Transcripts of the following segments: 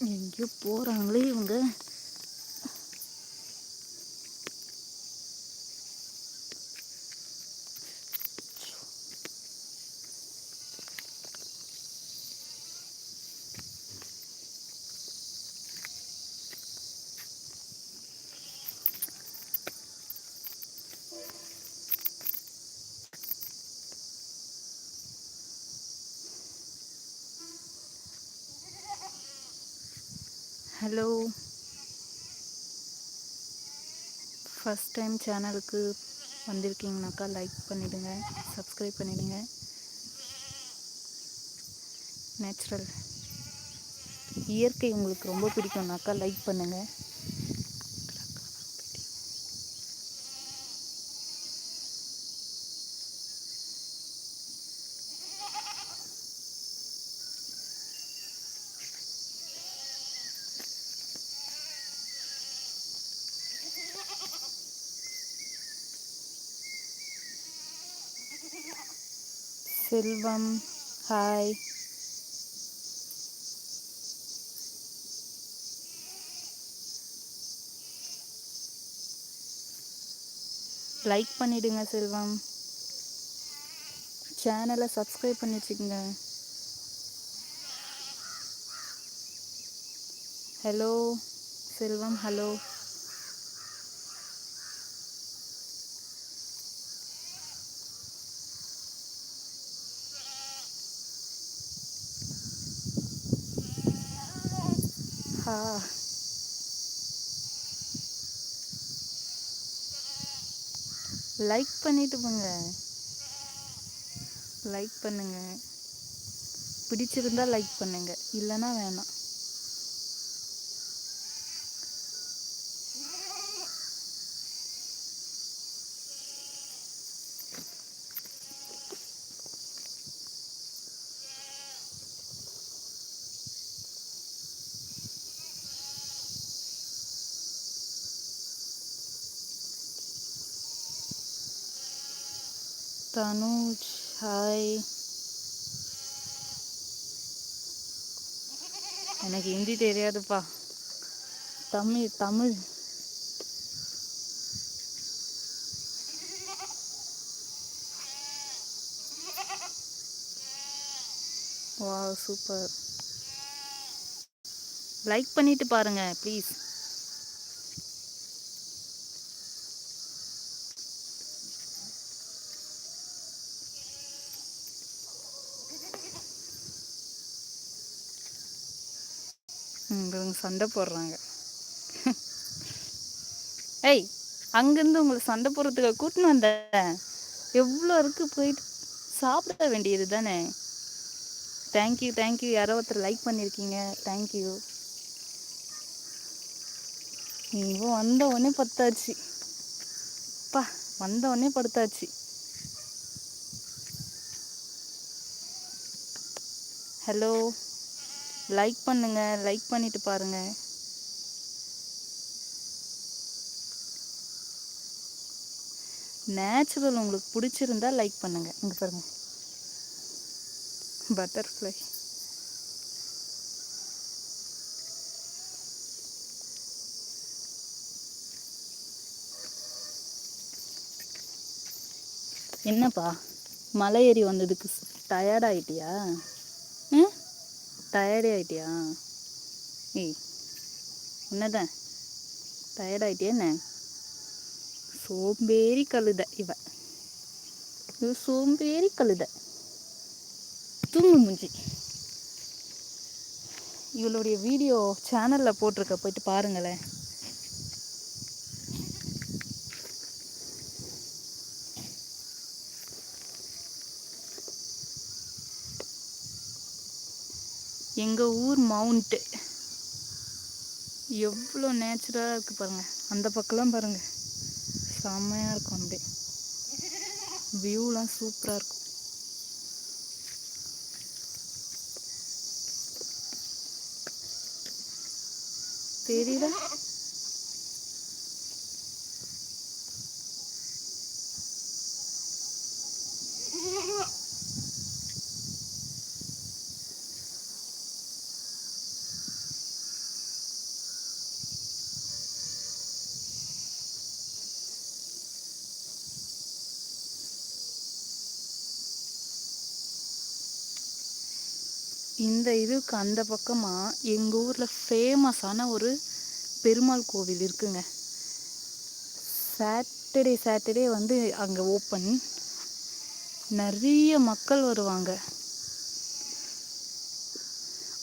எங்கேயோ போகிறாங்களே இவங்க. Hello. First time சேனலுக்கு வந்திருக்கீங்கனாக்கா லைக் பண்ணிவிடுங்க சப்ஸ்கிரைப் பண்ணிவிடுங்க நேச்சுரல் இயற்கை உங்களுக்கு ரொம்ப பிடிக்கும்னாக்கா லைக் பண்ணுங்கள் செல்வம். ஹாய் லைக் பண்ணிடுங்க செல்வம். சேனலை சப்ஸ்கிரைப் பண்ணி வச்சுக்கோங்க. ஹலோ செல்வம் ஹலோ ஆஹா. லைக் பண்ணிட்டு போங்க. லைக் பண்ணுங்க. பிடிச்சிருந்தா லைக் பண்ணுங்க. இல்லைன்னா வேணாம். தனுஜ் ஹாய் எனக்கு ஹிந்தி தெரியாதுப்பா தமிழ் தமிழ் வா சூப்பர் லைக் பண்ணிட்டு பாருங்க ப்ளீஸ் இவங்க சண்டை போடுறாங்க. ஏய் அங்கேருந்து உங்களை சண்டை போடுறதுக்கு கூட்டின்னு வந்தேன் எவ்வளோ இருக்கு போயிட்டு சாப்பிட வேண்டியது தானே? தேங்க்யூ தேங்க்யூ யாரோ ஒருத்தர் லைக் பண்ணியிருக்கீங்க தேங்க்யூ இப்போ வந்த உடனே பத்தாச்சு பா வந்த உடனே படுத்தாச்சு. ஹலோ லைக் பண்ணுங்க லைக் பண்ணிட்டு பாருங்க. நேச்சுரல் உங்களுக்கு பிடிச்சிருந்தா லைக் பண்ணுங்க. இங்க பாருங்க. பட்டர்ஃப்ளை என்னப்பா? மலை ஏறி வந்ததுக்கு டயர்ட் ஆயிட்டியா? டயர்டே ஆயிட்டியா? ஏய் உன்னதான் டயர்டாயிட்டியா என்ன? சோம்பேறி கழுத இவ. இது சோம்பேறி கழுத. தூங்கு முஞ்சி. இவளுடைய வீடியோ சேனலில் போட்டிருக்க போயிட்டு பாருங்களேன். எங்கள் ஊர் மவுண்ட்டு எவ்வளோ நேச்சுரலாக இருக்குது பாருங்கள் அந்த பக்கம்லாம் பாருங்கள் செம்மையாக இருக்கும் அப்படியே. வியூலாம் சூப்பராக இருக்கும். தெரியுதா? இந்த இதுக்கு அந்த பக்கமாக எங்கள் ஊரில் ஃபேமஸான ஒரு பெருமாள் கோவில் இருக்குங்க. சாட்டர்டே சாட்டர்டே வந்து அங்கே ஓப்பன் நிறைய மக்கள் வருவாங்க.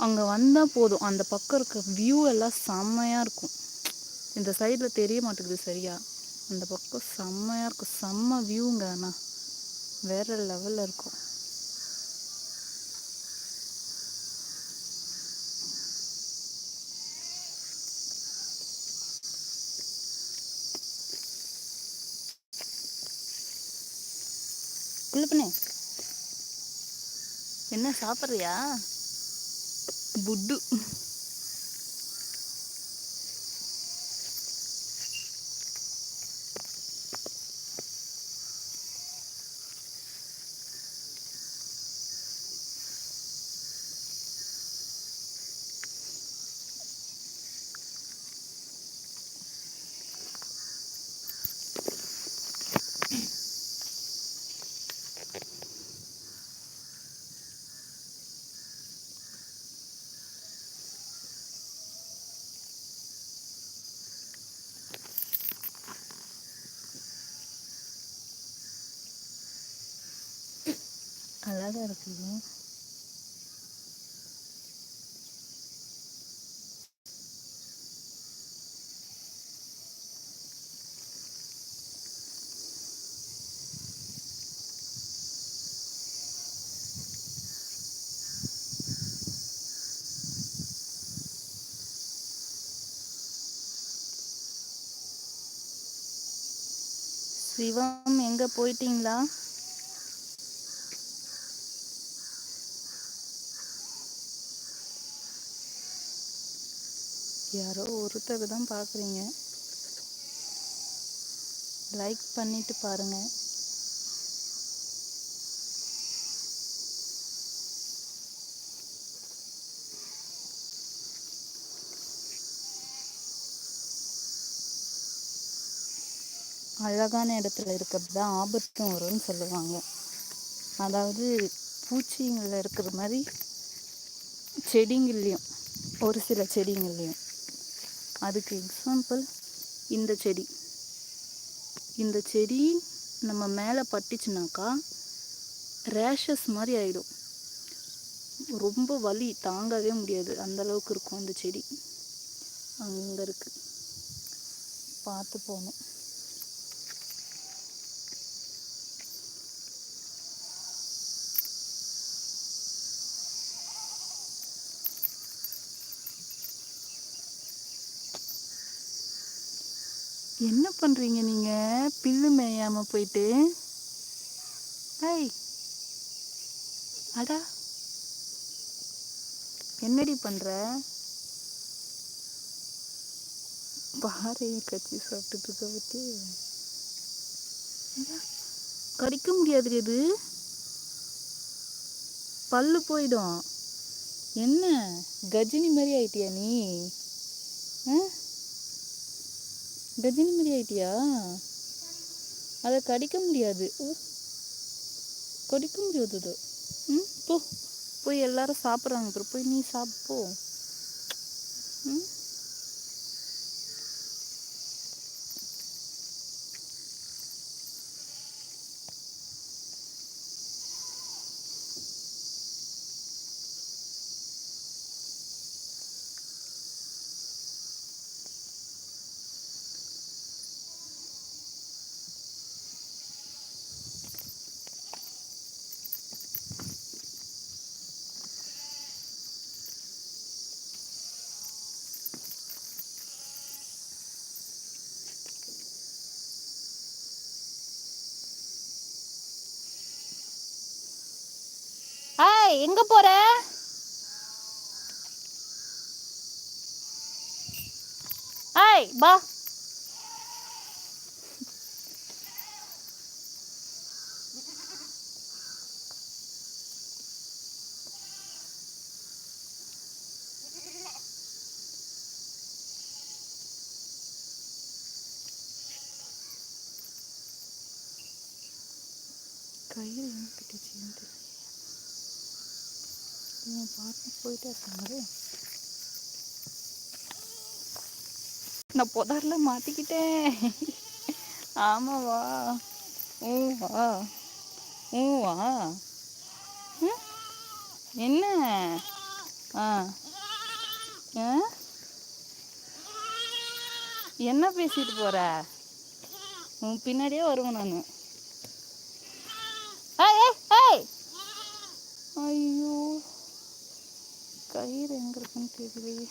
அங்கே வந்தால் போதும். அந்த பக்கம் இருக்க வியூ எல்லாம் செம்மையாக இருக்கும். இந்த சைடில் தெரிய மாட்டேங்குது சரியா? அந்த பக்கம் செம்மையாக இருக்கும். செம்ம வியூங்க ஆனால் வேற லெவலில் இருக்கும். குள்ள பண்ணு என்ன சாப்பிட்றியா? புட்டு. அழகாக இருக்குது சிவம் எங்க போயிட்டீங்களா? யாரோ ஒருத்தர் தான் பார்க்குறீங்க. லைக் பண்ணிட்டு பாருங்க. அழகான இடத்துல இருக்கிறது தான் ஆபத்தும் வரும்னு சொல்லுவாங்க. அதாவது பூச்சிங்களில் இருக்கிற மாதிரி செடிங்கள்லேயும் ஒரு சில செடிங்கள்லேயும். அதுக்கு எக்ஸாம்பிள் இந்த செடி. இந்த செடி நம்ம மேலே பட்டுச்சுனாக்கா ரேஷஸ் மாதிரி ஆகிடும் ரொம்ப வலி தாங்கவே முடியாது. அந்தளவுக்கு இருக்கும் இந்த செடி. அங்கே இருக்குது பார்த்து போகணும். என்ன பண்ணுறீங்க நீங்கள் பில்லு மேயாமல் போயிட்டு. ஐய் அடா. என்னடி பண்ணுற பாறையை கச்சி சாப்பிட்டுட்டு இருக்க கடிக்க முடியாது இது பல்லு போயிடும். என்ன கஜினி மாதிரி ஆயிட்டியா நீ? ஆ? கஜினி மாதிரி ஆயிட்டியா? அதை கடிக்க முடியாது. கடிக்க முடியாது அது. ம் போ. போய் எல்லாரும் சாப்பிட்றாங்க அப்புறம் போய் நீ சாப்பிட்டு ம் ஏய் எங்க போற? ஐய் பா. கையில் என்ன கட்டிச்சுன்னு தெரியல என் பாட்டு போயிட்டே இருக்காங்களே நான் புதர்ல மாட்டிக்கிட்டேன். ஆமாவா ஊவா ஊவா ம்? என்ன? ஆ. ஆ? என்ன பேசிட்டு போற? உன் பின்னாடியே வருவேன் நான். ஐயோ. caer en el repente de